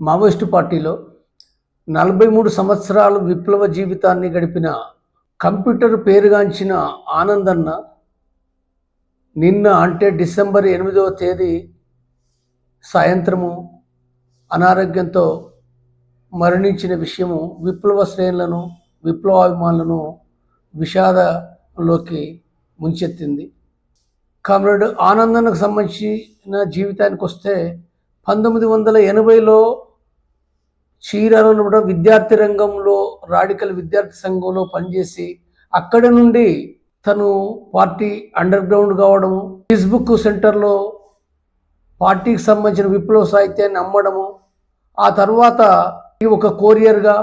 Maoist పార్టీలో నలభై మూడు సంవత్సరాలు విప్లవ జీవితాన్ని గడిపిన కంప్యూటర్ పేరుగాంచిన ఆనందన్న నిన్న అంటే డిసెంబర్ ఎనిమిదవ తేదీ సాయంత్రము అనారోగ్యంతో మరణించిన విషయము విప్లవ శ్రేణులను విప్లవాభిమానులను విషాదలోకి ముంచెత్తింది. కామ్రేడ్ ఆనందనకు సంబంధించిన జీవితానికి వస్తే పంతొమ్మిది వందల ఎనభైలో చీరాలలో కూడా విద్యార్థి రంగంలో రాడికల్ విద్యార్థి సంఘంలో పనిచేసి అక్కడ నుండి తను పార్టీ అండర్ గ్రౌండ్ కావడము ఫేస్బుక్ సెంటర్లో పార్టీకి సంబంధించిన విప్లవ సాహిత్యాన్ని అమ్మడము ఆ తర్వాత ఒక కోరియర్గా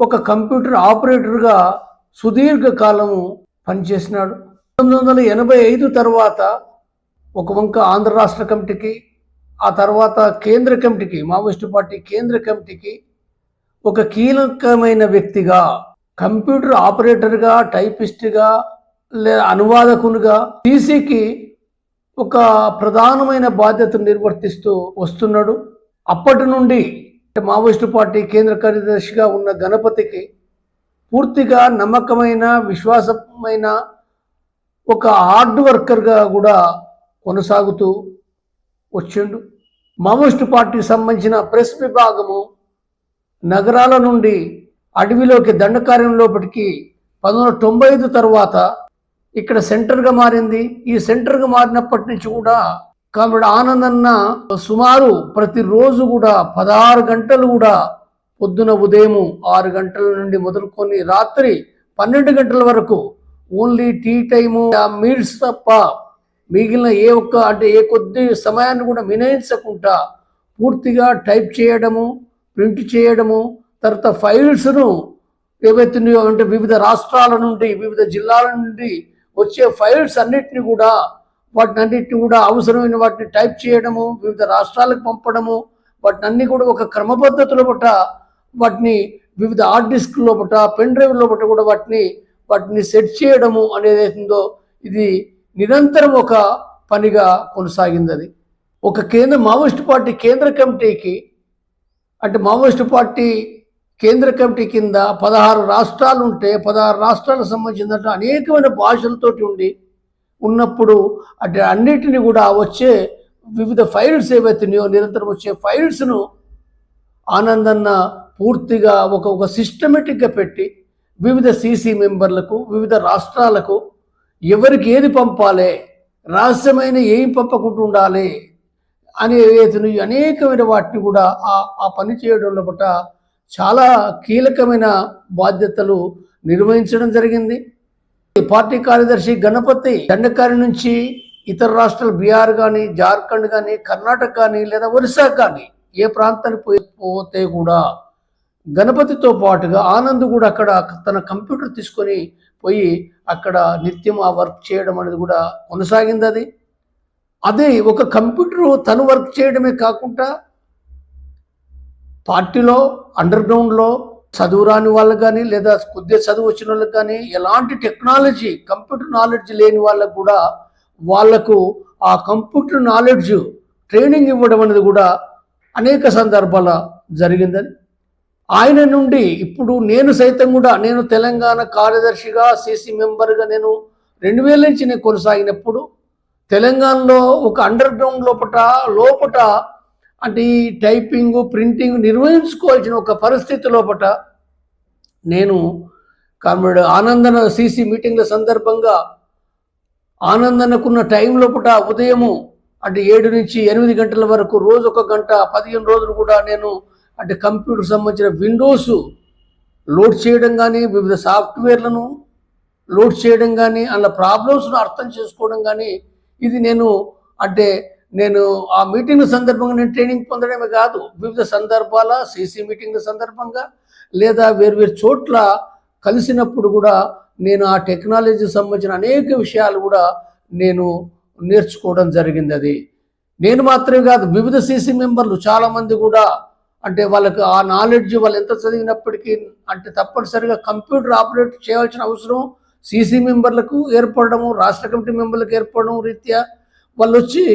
ఒక కంప్యూటర్ ఆపరేటర్గా సుదీర్ఘ కాలము పనిచేసినాడు. పంతొమ్మిది వందల ఎనభై ఐదు తర్వాత ఒక వంక ఆంధ్ర రాష్ట్ర కమిటీకి ఆ తర్వాత కేంద్ర కమిటీకి మావోయిస్టు పార్టీ కేంద్ర కమిటీకి ఒక కీలకమైన వ్యక్తిగా కంప్యూటర్ ఆపరేటర్గా టైపిస్ట్గా లేదా అనువాదకునిగా సీసీకి ఒక ప్రధానమైన బాధ్యతను నిర్వర్తిస్తూ వస్తున్నాడు. అప్పటి నుండి మావోయిస్టు పార్టీ కేంద్ర కార్యదర్శిగా ఉన్న గణపతికి పూర్తిగా నమ్మకమైన విశ్వాసమైన ఒక హార్డ్ వర్కర్గా కూడా కొనసాగుతూ వచ్చిండు. మావోయిస్టు పార్టీకి సంబంధించిన ప్రెస్ విభాగము నగరాల నుండి అడవిలోకి దండకార్యం లోపలికి పంతొమ్మిది వందల తొంభై ఐదు తర్వాత ఇక్కడ సెంటర్గా మారింది. ఈ సెంటర్గా మారినప్పటి నుంచి కూడా కామెడ్ ఆనందన్న సుమారు ప్రతిరోజు కూడా పదహారు గంటలు కూడా పొద్దున ఉదయం ఆరు గంటల నుండి మొదలుకొని రాత్రి పన్నెండు గంటల వరకు ఓన్లీ టీ టైము మీల్స్ తప్ప మిగిలిన ఏ ఒక్క అంటే ఏ కొద్ది సమయాన్ని కూడా వినయించకుండా పూర్తిగా టైప్ చేయడము ప్రింట్ చేయడము తర్వాత ఫైల్స్ను ఏవైతున్నాయో అంటే వివిధ రాష్ట్రాల నుండి వివిధ జిల్లాల నుండి వచ్చే ఫైల్స్ అన్నిటిని కూడా వాటిని అన్నిటిని కూడా అవసరమైన వాటిని టైప్ చేయడము వివిధ రాష్ట్రాలకు పంపడము వాటిని అన్ని కూడా ఒక క్రమపద్ధతిలో పట్ట వాటిని వివిధ హార్డ్ డిస్క్ లోపట పెన్ డ్రైవ్ లోపట కూడా వాటిని వాటిని సెట్ చేయడము అనేది ఇది నిరంతరం ఒక పనిగా కొనసాగింది అది ఒక కేంద్ర మావోయిస్ట్ పార్టీ కేంద్ర కమిటీకి అంటే మావోయిస్ట్ పార్టీ కేంద్ర కమిటీ కింద పదహారు రాష్ట్రాలు ఉంటే పదహారు రాష్ట్రాలకు సంబంధించినట్టు అనేకమైన భాషలతోటి ఉండి ఉన్నప్పుడు అంటే అన్నిటిని కూడా వచ్చే వివిధ ఫైల్స్ ఏవైతున్నాయో నిరంతరం వచ్చే ఫైల్స్ను ఆనందన్న పూర్తిగా ఒక ఒక సిస్టమేటిక్గా పెట్టి వివిధ సీసీ మెంబర్లకు వివిధ రాష్ట్రాలకు ఎవరికి ఏది పంపాలి? రహస్యమైన ఏం పంపకుండా ఉండాలి అనే ఏతును అనేకమైన వాటిని కూడా ఆ ఆ పని చేయడంలో పట్ల చాలా కీలకమైన బాధ్యతలు నిర్వహించడం జరిగింది. పార్టీ కార్యదర్శి గణపతి దండకారి నుంచి ఇతర రాష్ట్రాలు బీహార్ కానీ జార్ఖండ్ కానీ కర్ణాటక కానీ లేదా ఒరిస్సా కానీ ఏ ప్రాంతానికి పోయి పోతే కూడా గణపతితో పాటుగా ఆనంద్ కూడా అక్కడ తన కంప్యూటర్ తీసుకొని పోయి అక్కడ నిత్యం ఆ వర్క్ చేయడం అనేది కూడా కొనసాగింది అది అదే ఒక కంప్యూటర్ తను వర్క్ చేయడమే కాకుండా పార్టీలో అండర్ గ్రౌండ్లో చదువు రాని కానీ లేదా కొద్దిగా చదువు వచ్చిన వాళ్ళకి కానీ ఎలాంటి టెక్నాలజీ కంప్యూటర్ నాలెడ్జ్ లేని వాళ్ళకు కూడా వాళ్ళకు ఆ కంప్యూటర్ నాలెడ్జ్ ట్రైనింగ్ ఇవ్వడం అనేది కూడా అనేక సందర్భాల జరిగిందని ఆయన నుండి ఇప్పుడు నేను సైతం కూడా నేను తెలంగాణ కార్యదర్శిగా సిసి మెంబర్గా నేను రెండు వేల నుంచి నేను కొనసాగినప్పుడు తెలంగాణలో ఒక అండర్ గ్రౌండ్ లోపట లోపట అంటే ఈ టైపింగ్ ప్రింటింగ్ నిర్వహించుకోవాల్సిన ఒక పరిస్థితి లోపట నేను కామ్రేడ్ ఆనందన సీసీ మీటింగ్ల సందర్భంగా ఆనందనకున్న టైం లోపట ఉదయము అంటే ఏడు నుంచి ఎనిమిది గంటల వరకు రోజు ఒక గంట పదిహేను రోజులు కూడా నేను అంటే కంప్యూటర్ సంబంధించిన విండోస్ లోడ్ చేయడం కానీ వివిధ సాఫ్ట్వేర్లను లోడ్ చేయడం కానీ అన్న ప్రాబ్లమ్స్ను అర్థం చేసుకోవడం కానీ ఇది నేను అంటే నేను ఆ మీటింగ్ సందర్భంగా నేను ట్రైనింగ్ పొందడమే కాదు వివిధ సందర్భాల సీసీ మీటింగ్ల సందర్భంగా లేదా వేర్వేరు చోట్ల కలిసినప్పుడు కూడా నేను ఆ టెక్నాలజీ సంబంధించిన అనేక విషయాలు కూడా నేను నేర్చుకోవడం జరిగింది అది. నేను మాత్రమే కాదు వివిధ సీసీ మెంబర్లు చాలామంది కూడా అంటే వాళ్ళకి ఆ నాలెడ్జ్ వాళ్ళు ఎంత చదివినప్పటికీ అంటే తప్పనిసరిగా కంప్యూటర్ ఆపరేట్ చేయాల్సిన అవసరం సీసీ మెంబర్లకు ఏర్పడము రాష్ట్ర కమిటీ మెంబర్లకు ఏర్పడడం రీత్యా వాళ్ళు వచ్చి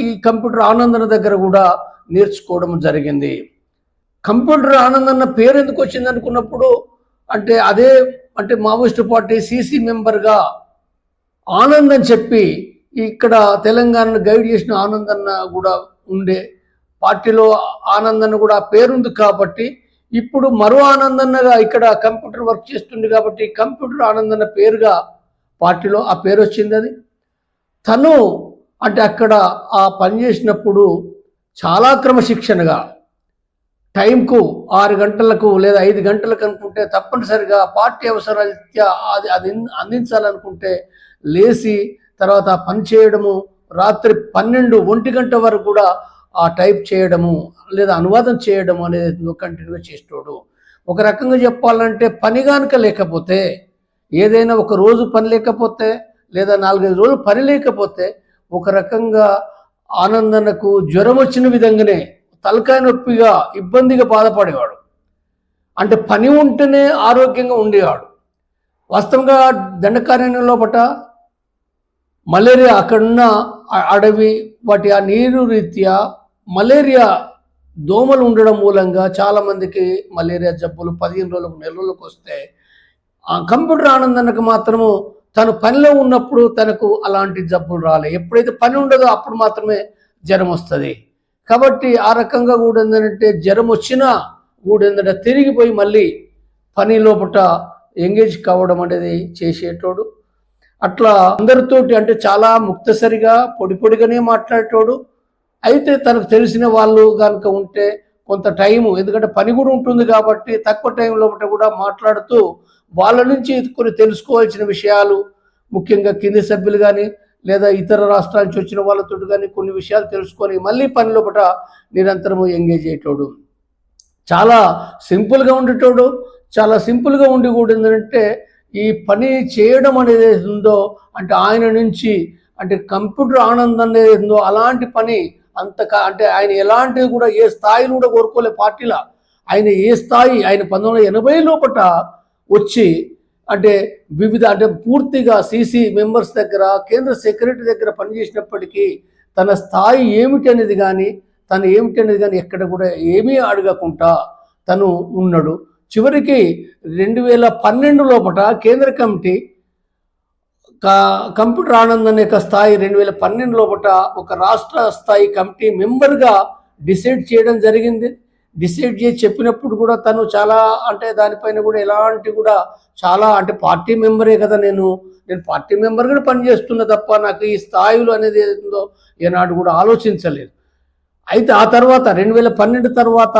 ఈ కంప్యూటర్ ఆనందన దగ్గర కూడా నేర్చుకోవడం జరిగింది. కంప్యూటర్ ఆనందన్న పేరు ఎందుకు వచ్చింది అనుకున్నప్పుడు అంటే అదే అంటే మావోయిస్ట్ పార్టీ సీసీ మెంబర్గా ఆనంద్ అని చెప్పి ఇక్కడ తెలంగాణను గైడ్ చేసిన ఆనందన్న కూడా ఉండే పార్టీలో ఆనంద్ కూడా పేరుంది కాబట్టి ఇప్పుడు మరో ఆనంద్ అన్నగా ఇక్కడ కంప్యూటర్ వర్క్ చేస్తుంది కాబట్టి కంప్యూటర్ ఆనంద్ అన్న పేరుగా పార్టీలో ఆ పేరు వచ్చింది అది. తను అంటే అక్కడ ఆ పని చేసినప్పుడు చాలా క్రమశిక్షణగా టైంకు ఆరు గంటలకు లేదా ఐదు గంటలకు అనుకుంటే తప్పనిసరిగా పార్టీ అవసరారీత్యా అది అది అందించాలనుకుంటే లేచి తర్వాత పని చేయడము రాత్రి పన్నెండు ఒంటి గంట వరకు కూడా ఆ టైప్ చేయడము లేదా అనువాదం చేయడము అనేది కంటిన్యూగా చేసేటోడు. ఒక రకంగా చెప్పాలంటే పని కనుక లేకపోతే ఏదైనా ఒక రోజు పని లేకపోతే లేదా నాలుగైదు రోజులు పని లేకపోతే ఒక రకంగా ఆనందనకు జ్వరం వచ్చిన విధంగానే తలకాయ నొప్పిగా ఇబ్బందిగా బాధపడేవాడు. అంటే పని ఉంటేనే ఆరోగ్యంగా ఉండేవాడు. వాస్తవంగా దండకారణ్యం లోపట మలేరియా అక్కడున్న అడవి వాటి ఆ నీరు రీత్యా మలేరియా దోమలు ఉండడం మూలంగా చాలామందికి మలేరియా జబ్బులు పదిహేను రోజులకు నెల రోజులకు వస్తే ఆ కంప్యూటర్ ఆనందనకు మాత్రము తను పనిలో ఉన్నప్పుడు తనకు అలాంటి జబ్బులు రాలే. ఎప్పుడైతే పని ఉండదో అప్పుడు మాత్రమే జ్వరం వస్తుంది. కాబట్టి ఆ రకంగా కూడా ఏంటంటే జ్వరం వచ్చినా కూడా ఏంటంటే తిరిగిపోయి మళ్ళీ పని లోపట ఎంగేజ్ కావడం అనేది చేసేటోడు. అట్లా అందరితోటి అంటే చాలా ముక్తసరిగా పొడి పొడిగానే మాట్లాడేటోడు. అయితే తనకు తెలిసిన వాళ్ళు కనుక ఉంటే కొంత టైము ఎందుకంటే పని కూడా ఉంటుంది కాబట్టి తక్కువ టైంలో కూడా మాట్లాడుతూ వాళ్ళ నుంచి కొన్ని తెలుసుకోవాల్సిన విషయాలు ముఖ్యంగా కింది సభ్యులు కానీ లేదా ఇతర రాష్ట్రాల నుంచి వచ్చిన వాళ్ళతో కానీ కొన్ని విషయాలు తెలుసుకొని మళ్ళీ పని లోపల నిరంతరము ఎంగేజ్ అయ్యేటోడు. చాలా సింపుల్గా ఉండేటోడు. చాలా సింపుల్గా ఉండి కూడా ఏంటంటే ఈ పని చేయడం అనేది ఉందో అంటే ఆయన నుంచి అంటే కంప్యూటర్ ఆనందం అనేది ఉందో అలాంటి పని అంత అంటే ఆయన ఎలాంటివి కూడా ఏ స్థాయిలో కూడా కోరుకోలే పార్టీలో. ఆయన ఏ స్థాయి ఆయన పంతొమ్మిది వందల ఎనభై లోపట వచ్చి అంటే వివిధ అంటే పూర్తిగా సీసీ మెంబర్స్ దగ్గర కేంద్ర సెక్రటరీ దగ్గర పనిచేసినప్పటికీ తన స్థాయి ఏమిటి అనేది కానీ తను ఏమిటి అనేది కానీ ఎక్కడ కూడా ఏమీ అడగకుండా తను ఉన్నాడు. చివరికి రెండు వేల పన్నెండు లోపట కేంద్ర కమిటీ కంప్యూటర్ ఆనంద్ అనే స్థాయి రెండు వేల పన్నెండు లోపట ఒక రాష్ట్ర స్థాయి కమిటీ మెంబర్గా డిసైడ్ చేయడం జరిగింది. డిసైడ్ చేసి చెప్పినప్పుడు కూడా తను చాలా అంటే దానిపైన కూడా ఎలాంటి కూడా చాలా అంటే పార్టీ మెంబరే కదా నేను. నేను పార్టీ మెంబర్గా పనిచేస్తున్నా తప్ప నాకు ఈ స్థాయిలో అనేది ఏందో ఏనాడు కూడా ఆలోచించలేదు. అయితే ఆ తర్వాత రెండు వేల పన్నెండు తర్వాత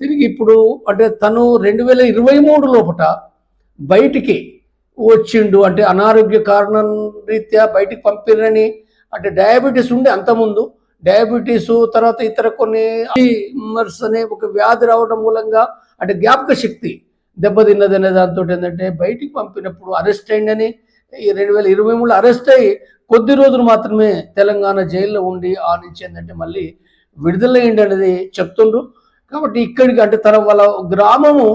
తిరిగి ఇప్పుడు అంటే తను రెండు వేల ఇరవై మూడు లోపట బయటికి వచ్చిండు. అంటే అనారోగ్య కారణం రీత్యా బయటికి పంపిరని అంటే డయాబెటీస్ ఉండే అంతకుముందు డయాబెటీస్ తర్వాత ఇతర కొన్ని మర్స్ అనే ఒక వ్యాధి రావడం మూలంగా అంటే జ్ఞాపక శక్తి దెబ్బతిన్నది అనే దాంతో ఏంటంటే బయటికి పంపినప్పుడు అరెస్ట్ అయిందని రెండు వేల ఇరవై మూడు అరెస్ట్ అయ్యి కొద్ది రోజులు మాత్రమే తెలంగాణ జైల్లో ఉండి ఆ నుంచి ఏంటంటే మళ్ళీ విడుదలయ్యింది అనేది చెప్తుండ్రు. కాబట్టి ఇక్కడికి అంటే తన వాళ్ళ గ్రామము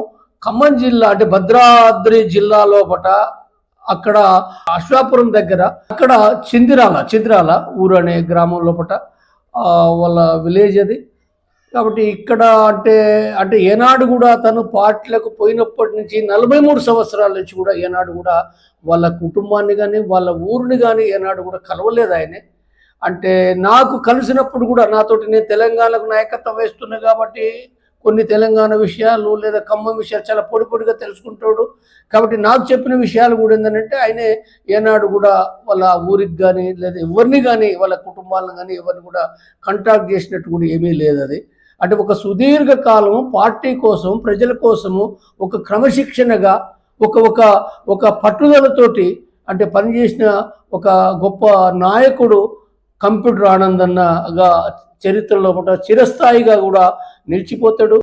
ఖమ్మం జిల్లా అంటే భద్రాద్రి జిల్లా పట అక్కడ అశ్వాపురం దగ్గర అక్కడ చిందిరాల చిందిరాల ఊరు అనే గ్రామం లోపట వాళ్ళ విలేజ్ అది. కాబట్టి ఇక్కడ అంటే అంటే ఏనాడు కూడా తను పార్టీలకు పోయినప్పటి నుంచి నలభై మూడు సంవత్సరాల నుంచి కూడా ఏనాడు కూడా వాళ్ళ కుటుంబాన్ని కానీ వాళ్ళ ఊరిని కానీ ఏనాడు కూడా కలవలేదు ఆయనే. అంటే నాకు కలిసినప్పుడు కూడా నాతోటి నేను తెలంగాణకు నాయకత్వం వేస్తున్నా కాబట్టి కొన్ని తెలంగాణ విషయాలు లేదా ఖమ్మం విషయాలు చాలా పొడి పొడిగా తెలుసుకుంటాడు. కాబట్టి నాకు చెప్పిన విషయాలు కూడా ఏంటంటే ఆయనే ఏనాడు కూడా వాళ్ళ ఊరికి కానీ లేదా ఎవరిని కానీ వాళ్ళ కుటుంబాలను కానీ ఎవరిని కూడా కంటాక్ట్ చేసినట్టు కూడా ఏమీ లేదు అది. అంటే ఒక సుదీర్ఘ కాలం పార్టీ కోసం ప్రజల కోసము ఒక క్రమశిక్షణగా ఒక ఒక ఒక పట్టుదలతోటి అంటే పనిచేసిన ఒక గొప్ప నాయకుడు కంప్యూటర్ ఆనందన్నగా చరిత్రలో కూడా చిరస్థాయిగా కూడా నిలిచిపోతాడు.